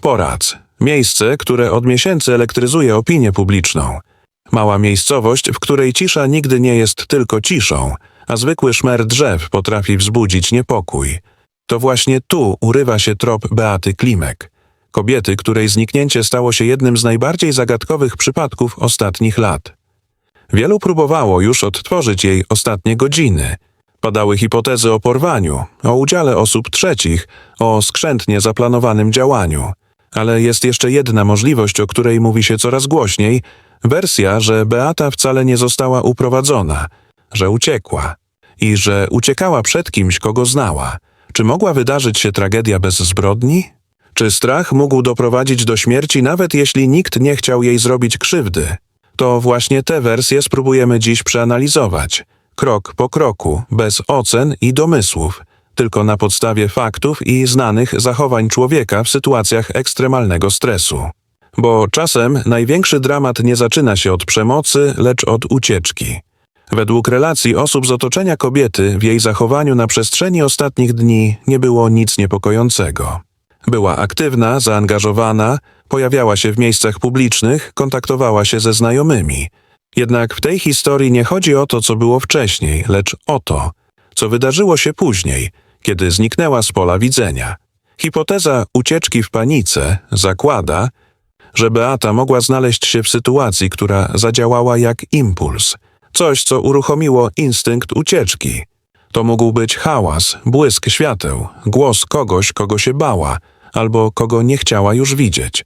Poradz. Miejsce, które od miesięcy elektryzuje opinię publiczną. Mała miejscowość, w której cisza nigdy nie jest tylko ciszą, a zwykły szmer drzew potrafi wzbudzić niepokój. To właśnie tu urywa się trop Beaty Klimek. Kobiety, której zniknięcie stało się jednym z najbardziej zagadkowych przypadków ostatnich lat. Wielu próbowało już odtworzyć jej ostatnie godziny. Padały hipotezy o porwaniu, o udziale osób trzecich, o skrzętnie zaplanowanym działaniu. Ale jest jeszcze jedna możliwość, o której mówi się coraz głośniej wersja, że Beata wcale nie została uprowadzona, że uciekła i że uciekała przed kimś, kogo znała. Czy mogła wydarzyć się tragedia bez zbrodni? Czy strach mógł doprowadzić do śmierci, nawet jeśli nikt nie chciał jej zrobić krzywdy? To właśnie te wersje spróbujemy dziś przeanalizować, krok po kroku, bez ocen i domysłów, tylko na podstawie faktów i znanych zachowań człowieka w sytuacjach ekstremalnego stresu. Bo czasem największy dramat nie zaczyna się od przemocy, lecz od ucieczki. Według relacji osób z otoczenia kobiety w jej zachowaniu na przestrzeni ostatnich dni nie było nic niepokojącego. Była aktywna, zaangażowana, pojawiała się w miejscach publicznych, kontaktowała się ze znajomymi. Jednak w tej historii nie chodzi o to, co było wcześniej, lecz o to, co wydarzyło się później, kiedy zniknęła z pola widzenia. Hipoteza ucieczki w panice zakłada, że Beata mogła znaleźć się w sytuacji, która zadziałała jak impuls, coś, co uruchomiło instynkt ucieczki. To mógł być hałas, błysk świateł, głos kogoś, kogo się bała, albo kogo nie chciała już widzieć.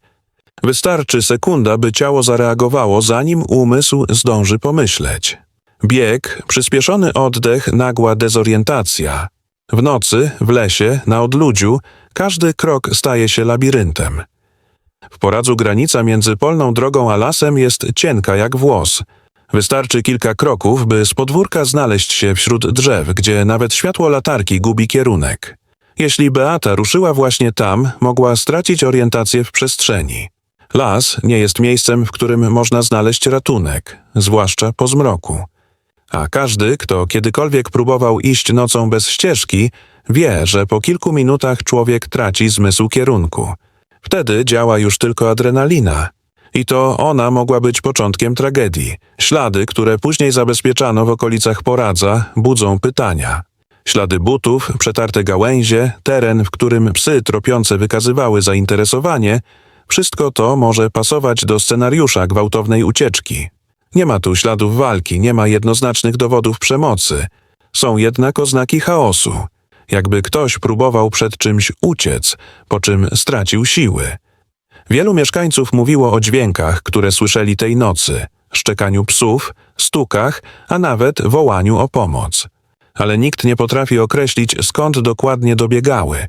Wystarczy sekunda, by ciało zareagowało, zanim umysł zdąży pomyśleć. Bieg, przyspieszony oddech, nagła dezorientacja. W nocy, w lesie, na odludziu, każdy krok staje się labiryntem. W poradzu granica między polną drogą a lasem jest cienka jak włos. Wystarczy kilka kroków, by z podwórka znaleźć się wśród drzew, gdzie nawet światło latarki gubi kierunek. Jeśli Beata ruszyła właśnie tam, mogła stracić orientację w przestrzeni. Las nie jest miejscem, w którym można znaleźć ratunek, zwłaszcza po zmroku. A każdy, kto kiedykolwiek próbował iść nocą bez ścieżki, wie, że po kilku minutach człowiek traci zmysł kierunku. Wtedy działa już tylko adrenalina. I to ona mogła być początkiem tragedii. Ślady, które później zabezpieczano w okolicach Poradza, budzą pytania. Ślady butów, przetarte gałęzie, teren, w którym psy tropiące wykazywały zainteresowanie, wszystko to może pasować do scenariusza gwałtownej ucieczki. Nie ma tu śladów walki, nie ma jednoznacznych dowodów przemocy. Są jednak oznaki chaosu. Jakby ktoś próbował przed czymś uciec, po czym stracił siły. Wielu mieszkańców mówiło o dźwiękach, które słyszeli tej nocy, szczekaniu psów, stukach, a nawet wołaniu o pomoc. Ale nikt nie potrafi określić, skąd dokładnie dobiegały.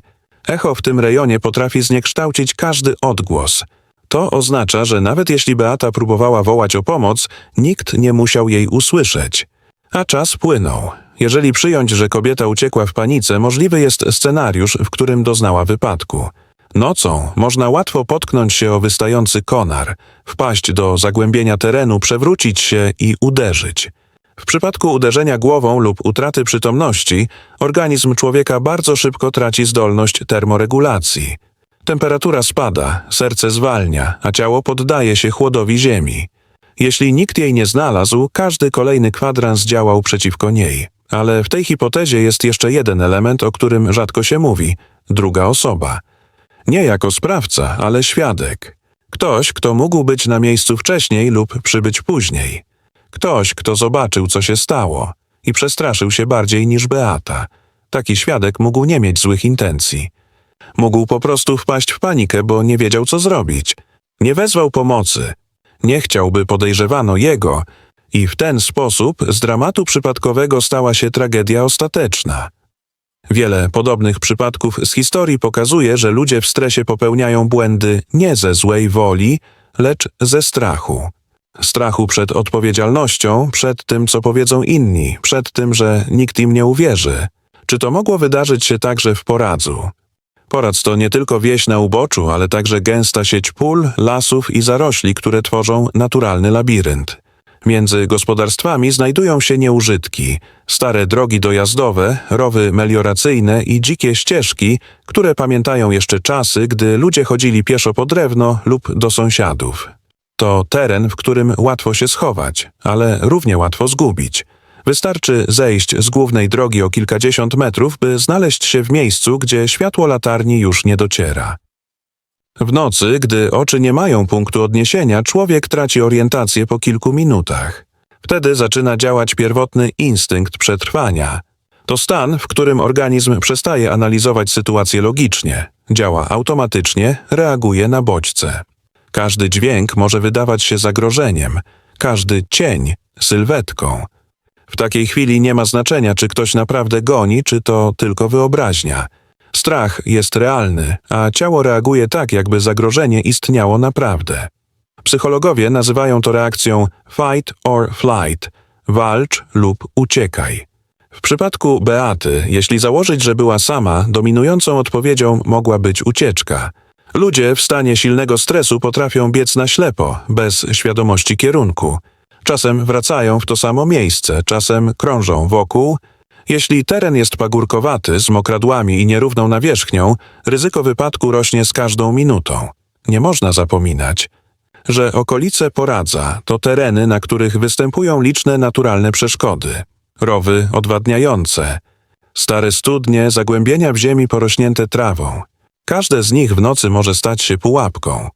Echo w tym rejonie potrafi zniekształcić każdy odgłos. To oznacza, że nawet jeśli Beata próbowała wołać o pomoc, nikt nie musiał jej usłyszeć. A czas płynął. Jeżeli przyjąć, że kobieta uciekła w panice, możliwy jest scenariusz, w którym doznała wypadku. Nocą można łatwo potknąć się o wystający konar, wpaść do zagłębienia terenu, przewrócić się i uderzyć. W przypadku uderzenia głową lub utraty przytomności, organizm człowieka bardzo szybko traci zdolność termoregulacji. Temperatura spada, serce zwalnia, a ciało poddaje się chłodowi ziemi. Jeśli nikt jej nie znalazł, każdy kolejny kwadrans działał przeciwko niej. Ale w tej hipotezie jest jeszcze jeden element, o którym rzadko się mówi druga osoba. Nie jako sprawca, ale świadek. Ktoś, kto mógł być na miejscu wcześniej lub przybyć później. Ktoś, kto zobaczył, co się stało i przestraszył się bardziej niż Beata. Taki świadek mógł nie mieć złych intencji. Mógł po prostu wpaść w panikę, bo nie wiedział, co zrobić. Nie wezwał pomocy. Nie chciał, by podejrzewano jego, i w ten sposób z dramatu przypadkowego stała się tragedia ostateczna. Wiele podobnych przypadków z historii pokazuje, że ludzie w stresie popełniają błędy nie ze złej woli, lecz ze strachu. Strachu przed odpowiedzialnością, przed tym, co powiedzą inni, przed tym, że nikt im nie uwierzy. Czy to mogło wydarzyć się także w Poradzu? Poradz to nie tylko wieś na uboczu, ale także gęsta sieć pól, lasów i zarośli, które tworzą naturalny labirynt. Między gospodarstwami znajdują się nieużytki, stare drogi dojazdowe, rowy melioracyjne i dzikie ścieżki, które pamiętają jeszcze czasy, gdy ludzie chodzili pieszo po drewno lub do sąsiadów. To teren, w którym łatwo się schować, ale równie łatwo zgubić. Wystarczy zejść z głównej drogi o kilkadziesiąt metrów, by znaleźć się w miejscu, gdzie światło latarni już nie dociera. W nocy, gdy oczy nie mają punktu odniesienia, człowiek traci orientację po kilku minutach. Wtedy zaczyna działać pierwotny instynkt przetrwania. To stan, w którym organizm przestaje analizować sytuację logicznie, działa automatycznie, reaguje na bodźce. Każdy dźwięk może wydawać się zagrożeniem, każdy cień sylwetką. W takiej chwili nie ma znaczenia, czy ktoś naprawdę goni, czy to tylko wyobraźnia. Strach jest realny, a ciało reaguje tak, jakby zagrożenie istniało naprawdę. Psychologowie nazywają to reakcją fight or flight walcz lub uciekaj. W przypadku Beaty, jeśli założyć, że była sama, dominującą odpowiedzią mogła być ucieczka. Ludzie w stanie silnego stresu potrafią biec na ślepo, bez świadomości kierunku. Czasem wracają w to samo miejsce, czasem krążą wokół. Jeśli teren jest pagórkowaty, z mokradłami i nierówną nawierzchnią, ryzyko wypadku rośnie z każdą minutą. Nie można zapominać, że okolice Poradza to tereny, na których występują liczne naturalne przeszkody. Rowy odwadniające, stare studnie, zagłębienia w ziemi porośnięte trawą. Każde z nich w nocy może stać się pułapką.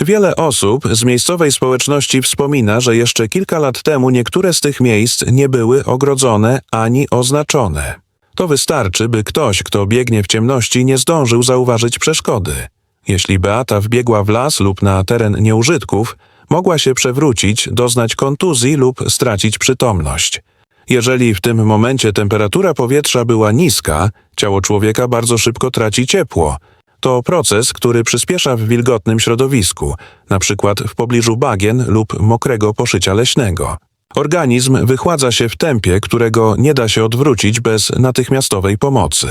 Wiele osób z miejscowej społeczności wspomina, że jeszcze kilka lat temu niektóre z tych miejsc nie były ogrodzone ani oznaczone. To wystarczy, by ktoś, kto biegnie w ciemności, nie zdążył zauważyć przeszkody. Jeśli Beata wbiegła w las lub na teren nieużytków, mogła się przewrócić, doznać kontuzji lub stracić przytomność. Jeżeli w tym momencie temperatura powietrza była niska, ciało człowieka bardzo szybko traci ciepło. To proces, który przyspiesza w wilgotnym środowisku, np. w pobliżu bagien lub mokrego poszycia leśnego. Organizm wychładza się w tempie, którego nie da się odwrócić bez natychmiastowej pomocy.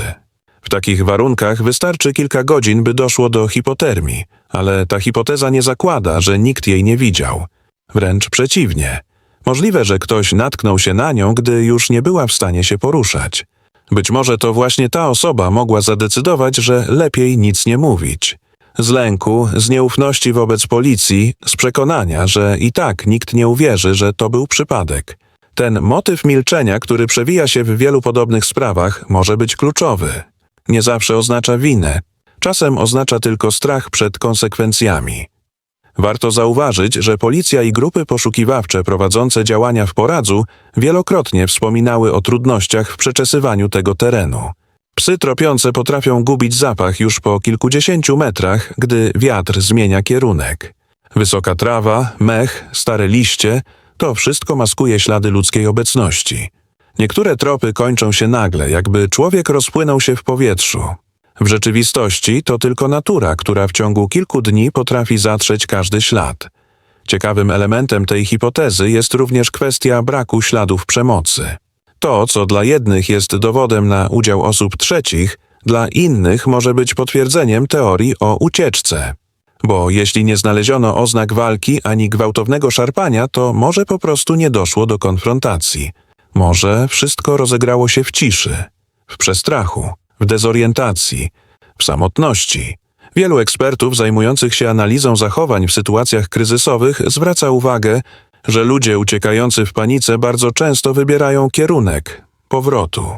W takich warunkach wystarczy kilka godzin, by doszło do hipotermii, ale ta hipoteza nie zakłada, że nikt jej nie widział. Wręcz przeciwnie. Możliwe, że ktoś natknął się na nią, gdy już nie była w stanie się poruszać. Być może to właśnie ta osoba mogła zadecydować, że lepiej nic nie mówić. Z lęku, z nieufności wobec policji, z przekonania, że i tak nikt nie uwierzy, że to był przypadek. Ten motyw milczenia, który przewija się w wielu podobnych sprawach, może być kluczowy. Nie zawsze oznacza winę, czasem oznacza tylko strach przed konsekwencjami. Warto zauważyć, że policja i grupy poszukiwawcze prowadzące działania w Poradzu wielokrotnie wspominały o trudnościach w przeczesywaniu tego terenu. Psy tropiące potrafią gubić zapach już po kilkudziesięciu metrach, gdy wiatr zmienia kierunek. Wysoka trawa, mech, stare liście to wszystko maskuje ślady ludzkiej obecności. Niektóre tropy kończą się nagle, jakby człowiek rozpłynął się w powietrzu. W rzeczywistości to tylko natura, która w ciągu kilku dni potrafi zatrzeć każdy ślad. Ciekawym elementem tej hipotezy jest również kwestia braku śladów przemocy. To, co dla jednych jest dowodem na udział osób trzecich, dla innych może być potwierdzeniem teorii o ucieczce. Bo jeśli nie znaleziono oznak walki ani gwałtownego szarpania, to może po prostu nie doszło do konfrontacji. Może wszystko rozegrało się w ciszy, w przestrachu, w dezorientacji, w samotności. Wielu ekspertów zajmujących się analizą zachowań w sytuacjach kryzysowych zwraca uwagę, że ludzie uciekający w panice bardzo często wybierają kierunek powrotu.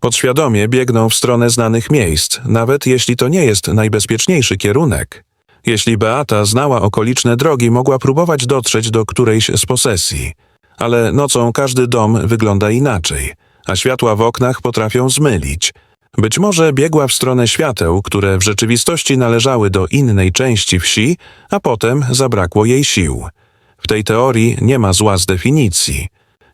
Podświadomie biegną w stronę znanych miejsc, nawet jeśli to nie jest najbezpieczniejszy kierunek. Jeśli Beata znała okoliczne drogi, mogła próbować dotrzeć do którejś z posesji. Ale nocą każdy dom wygląda inaczej, a światła w oknach potrafią zmylić. Być może biegła w stronę świateł, które w rzeczywistości należały do innej części wsi, a potem zabrakło jej sił. W tej teorii nie ma zła z definicji.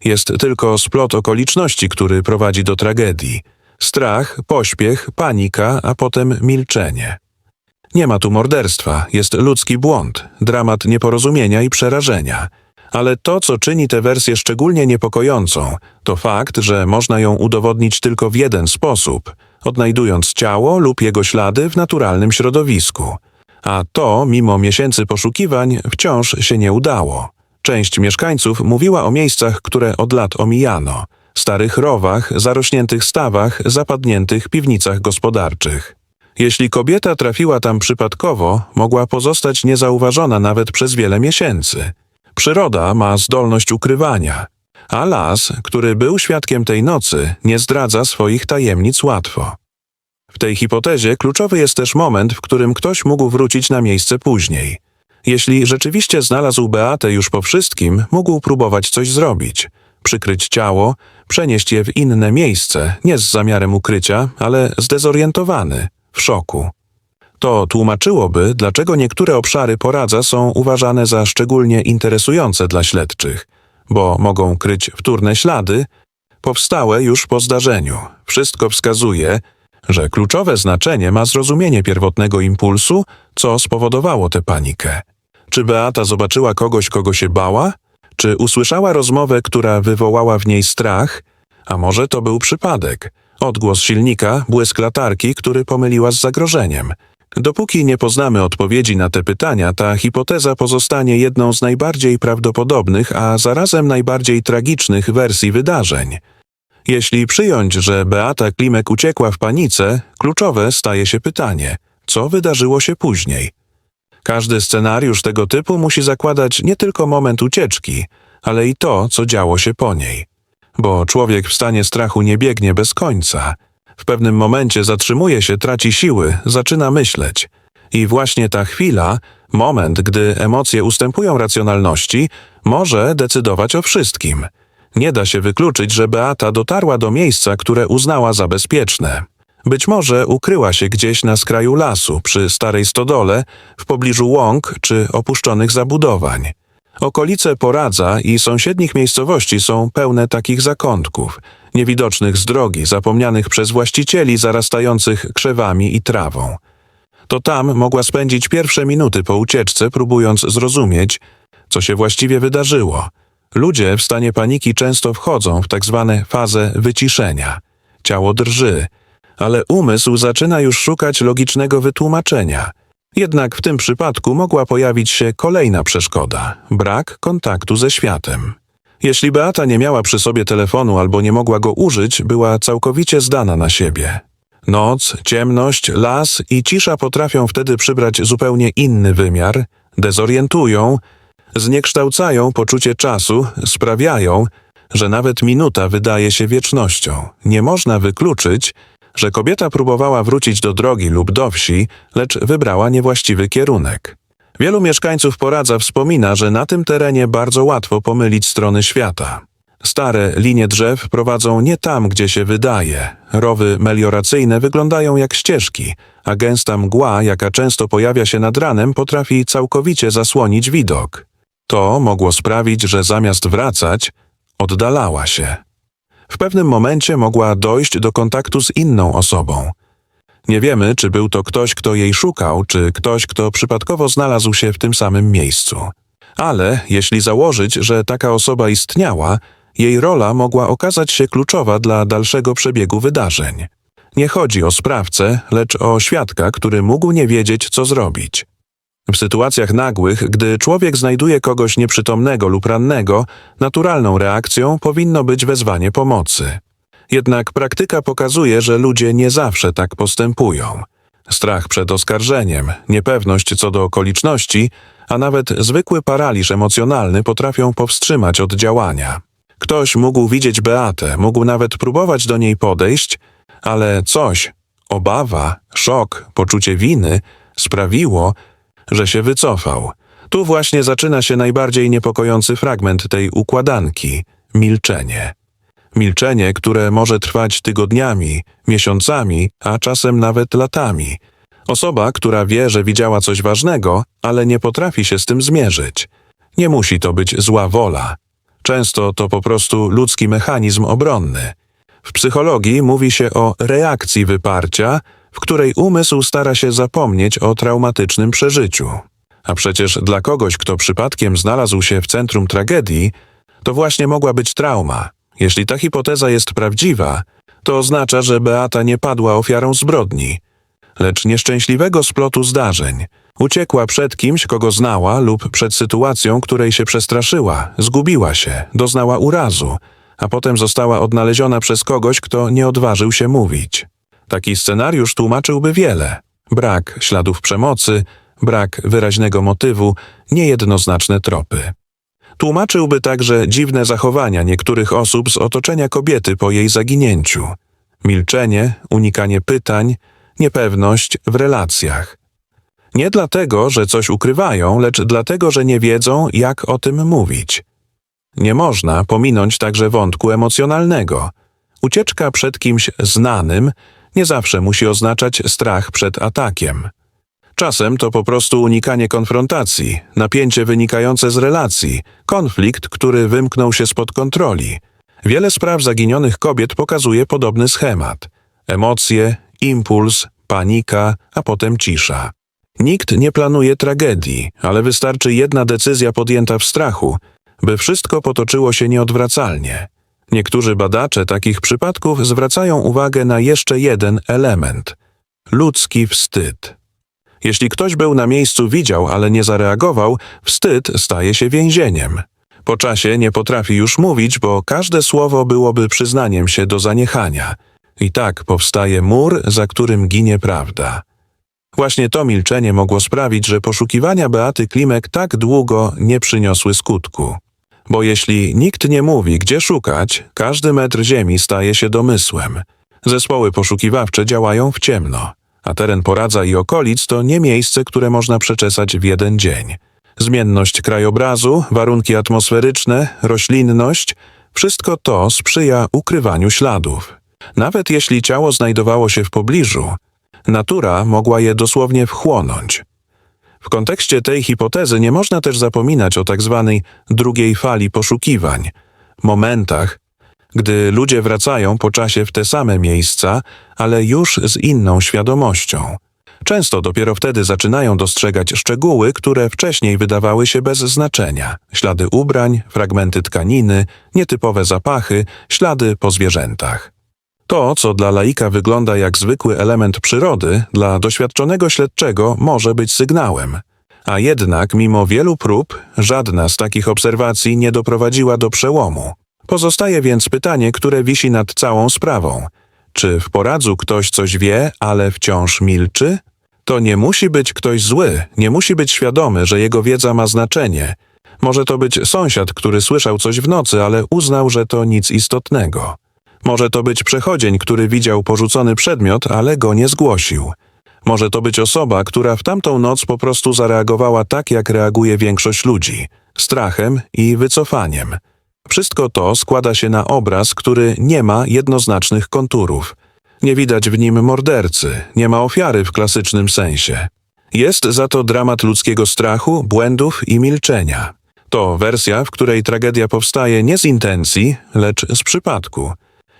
Jest tylko splot okoliczności, który prowadzi do tragedii. Strach, pośpiech, panika, a potem milczenie. Nie ma tu morderstwa, jest ludzki błąd, dramat nieporozumienia i przerażenia. Ale to, co czyni tę wersję szczególnie niepokojącą, to fakt, że można ją udowodnić tylko w jeden sposób, odnajdując ciało lub jego ślady w naturalnym środowisku. A to, mimo miesięcy poszukiwań, wciąż się nie udało. Część mieszkańców mówiła o miejscach, które od lat omijano. Starych rowach, zarośniętych stawach, zapadniętych piwnicach gospodarczych. Jeśli kobieta trafiła tam przypadkowo, mogła pozostać niezauważona nawet przez wiele miesięcy. Przyroda ma zdolność ukrywania, a las, który był świadkiem tej nocy, nie zdradza swoich tajemnic łatwo. W tej hipotezie kluczowy jest też moment, w którym ktoś mógł wrócić na miejsce później. Jeśli rzeczywiście znalazł Beatę już po wszystkim, mógł próbować coś zrobić. Przykryć ciało, przenieść je w inne miejsce, nie z zamiarem ukrycia, ale zdezorientowany, w szoku. To tłumaczyłoby, dlaczego niektóre obszary poradza są uważane za szczególnie interesujące dla śledczych, bo mogą kryć wtórne ślady, powstałe już po zdarzeniu. Wszystko wskazuje, że kluczowe znaczenie ma zrozumienie pierwotnego impulsu, co spowodowało tę panikę. Czy Beata zobaczyła kogoś, kogo się bała? Czy usłyszała rozmowę, która wywołała w niej strach? A może to był przypadek? Odgłos silnika, błysk latarki, który pomyliła z zagrożeniem. Dopóki nie poznamy odpowiedzi na te pytania, ta hipoteza pozostanie jedną z najbardziej prawdopodobnych, a zarazem najbardziej tragicznych wersji wydarzeń. Jeśli przyjąć, że Beata Klimek uciekła w panice, kluczowe staje się pytanie, co wydarzyło się później? Każdy scenariusz tego typu musi zakładać nie tylko moment ucieczki, ale i to, co działo się po niej. Bo człowiek w stanie strachu nie biegnie bez końca. W pewnym momencie zatrzymuje się, traci siły, zaczyna myśleć. I właśnie ta chwila, moment, gdy emocje ustępują racjonalności, może decydować o wszystkim. Nie da się wykluczyć, że Beata dotarła do miejsca, które uznała za bezpieczne. Być może ukryła się gdzieś na skraju lasu, przy starej stodole, w pobliżu łąk czy opuszczonych zabudowań. Okolice Poradza i sąsiednich miejscowości są pełne takich zakątków, niewidocznych z drogi, zapomnianych przez właścicieli, zarastających krzewami i trawą. To tam mogła spędzić pierwsze minuty po ucieczce, próbując zrozumieć, co się właściwie wydarzyło. Ludzie w stanie paniki często wchodzą w tak zwane fazę wyciszenia. Ciało drży, ale umysł zaczyna już szukać logicznego wytłumaczenia. Jednak w tym przypadku mogła pojawić się kolejna przeszkoda brak kontaktu ze światem. Jeśli Beata nie miała przy sobie telefonu albo nie mogła go użyć, była całkowicie zdana na siebie. Noc, ciemność, las i cisza potrafią wtedy przybrać zupełnie inny wymiar, dezorientują, zniekształcają poczucie czasu, sprawiają, że nawet minuta wydaje się wiecznością. Nie można wykluczyć, że kobieta próbowała wrócić do drogi lub do wsi, lecz wybrała niewłaściwy kierunek. Wielu mieszkańców Poradza wspomina, że na tym terenie bardzo łatwo pomylić strony świata. Stare linie drzew prowadzą nie tam, gdzie się wydaje. Rowy melioracyjne wyglądają jak ścieżki, a gęsta mgła, jaka często pojawia się nad ranem, potrafi całkowicie zasłonić widok. To mogło sprawić, że zamiast wracać, oddalała się. W pewnym momencie mogła dojść do kontaktu z inną osobą. Nie wiemy, czy był to ktoś, kto jej szukał, czy ktoś, kto przypadkowo znalazł się w tym samym miejscu. Ale jeśli założyć, że taka osoba istniała, jej rola mogła okazać się kluczowa dla dalszego przebiegu wydarzeń. Nie chodzi o sprawcę, lecz o świadka, który mógł nie wiedzieć, co zrobić. W sytuacjach nagłych, gdy człowiek znajduje kogoś nieprzytomnego lub rannego, naturalną reakcją powinno być wezwanie pomocy. Jednak praktyka pokazuje, że ludzie nie zawsze tak postępują. Strach przed oskarżeniem, niepewność co do okoliczności, a nawet zwykły paraliż emocjonalny potrafią powstrzymać od działania. Ktoś mógł widzieć Beatę, mógł nawet próbować do niej podejść, ale coś, obawa, szok, poczucie winy sprawiło, że się wycofał. Tu właśnie zaczyna się najbardziej niepokojący fragment tej układanki milczenie. Milczenie, które może trwać tygodniami, miesiącami, a czasem nawet latami. Osoba, która wie, że widziała coś ważnego, ale nie potrafi się z tym zmierzyć. Nie musi to być zła wola. Często to po prostu ludzki mechanizm obronny. W psychologii mówi się o reakcji wyparcia, w której umysł stara się zapomnieć o traumatycznym przeżyciu. A przecież dla kogoś, kto przypadkiem znalazł się w centrum tragedii, to właśnie mogła być trauma. Jeśli ta hipoteza jest prawdziwa, to oznacza, że Beata nie padła ofiarą zbrodni, lecz nieszczęśliwego splotu zdarzeń, Uciekła przed kimś, kogo znała, lub przed sytuacją, której się przestraszyła, zgubiła się, doznała urazu, a potem została odnaleziona przez kogoś, kto nie odważył się mówić. Taki scenariusz tłumaczyłby wiele: brak śladów przemocy, brak wyraźnego motywu, niejednoznaczne tropy. Tłumaczyłby także dziwne zachowania niektórych osób z otoczenia kobiety po jej zaginięciu. Milczenie, unikanie pytań, niepewność w relacjach. Nie dlatego, że coś ukrywają, lecz dlatego, że nie wiedzą, jak o tym mówić. Nie można pominąć także wątku emocjonalnego. Ucieczka przed kimś znanym nie zawsze musi oznaczać strach przed atakiem. Czasem to po prostu unikanie konfrontacji, napięcie wynikające z relacji, konflikt, który wymknął się spod kontroli. Wiele spraw zaginionych kobiet pokazuje podobny schemat. Emocje, impuls, panika, a potem cisza. Nikt nie planuje tragedii, ale wystarczy jedna decyzja podjęta w strachu, by wszystko potoczyło się nieodwracalnie. Niektórzy badacze takich przypadków zwracają uwagę na jeszcze jeden element ludzki wstyd. Jeśli ktoś był na miejscu, widział, ale nie zareagował, wstyd staje się więzieniem. Po czasie nie potrafi już mówić, bo każde słowo byłoby przyznaniem się do zaniechania. I tak powstaje mur, za którym ginie prawda. Właśnie to milczenie mogło sprawić, że poszukiwania Beaty Klimek tak długo nie przyniosły skutku. Bo jeśli nikt nie mówi, gdzie szukać, każdy metr ziemi staje się domysłem. Zespoły poszukiwawcze działają w ciemno, a teren Poradza i okolic to nie miejsce, które można przeczesać w jeden dzień. Zmienność krajobrazu, warunki atmosferyczne, roślinność wszystko to sprzyja ukrywaniu śladów. Nawet jeśli ciało znajdowało się w pobliżu, natura mogła je dosłownie wchłonąć. W kontekście tej hipotezy nie można też zapominać o tak zwanej drugiej fali poszukiwań, momentach, gdy ludzie wracają po czasie w te same miejsca, ale już z inną świadomością. Często dopiero wtedy zaczynają dostrzegać szczegóły, które wcześniej wydawały się bez znaczenia: ślady ubrań, fragmenty tkaniny, nietypowe zapachy, ślady po zwierzętach. To, co dla laika wygląda jak zwykły element przyrody, dla doświadczonego śledczego może być sygnałem. A jednak, mimo wielu prób, żadna z takich obserwacji nie doprowadziła do przełomu. Pozostaje więc pytanie, które wisi nad całą sprawą. Czy w poradzu ktoś coś wie, ale wciąż milczy? To nie musi być ktoś zły, nie musi być świadomy, że jego wiedza ma znaczenie. Może to być sąsiad, który słyszał coś w nocy, ale uznał, że to nic istotnego. Może to być przechodzień, który widział porzucony przedmiot, ale go nie zgłosił. Może to być osoba, która w tamtą noc po prostu zareagowała tak, jak reaguje większość ludzi strachem i wycofaniem. Wszystko to składa się na obraz, który nie ma jednoznacznych konturów. Nie widać w nim mordercy, nie ma ofiary w klasycznym sensie. Jest za to dramat ludzkiego strachu, błędów i milczenia. To wersja, w której tragedia powstaje nie z intencji, lecz z przypadku.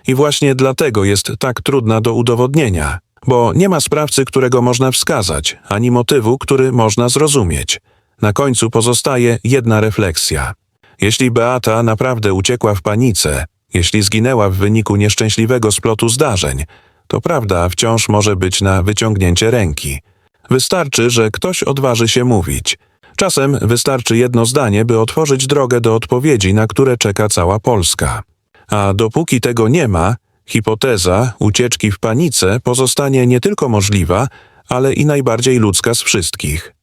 I właśnie dlatego jest tak trudna do udowodnienia, bo nie ma sprawcy, którego można wskazać, ani motywu, który można zrozumieć. Na końcu pozostaje jedna refleksja. Jeśli Beata naprawdę uciekła w panice, jeśli zginęła w wyniku nieszczęśliwego splotu zdarzeń, to prawda wciąż może być na wyciągnięcie ręki. Wystarczy, że ktoś odważy się mówić. Czasem wystarczy jedno zdanie, by otworzyć drogę do odpowiedzi, na które czeka cała Polska. A dopóki tego nie ma, hipoteza ucieczki w panice pozostanie nie tylko możliwa, ale i najbardziej ludzka z wszystkich.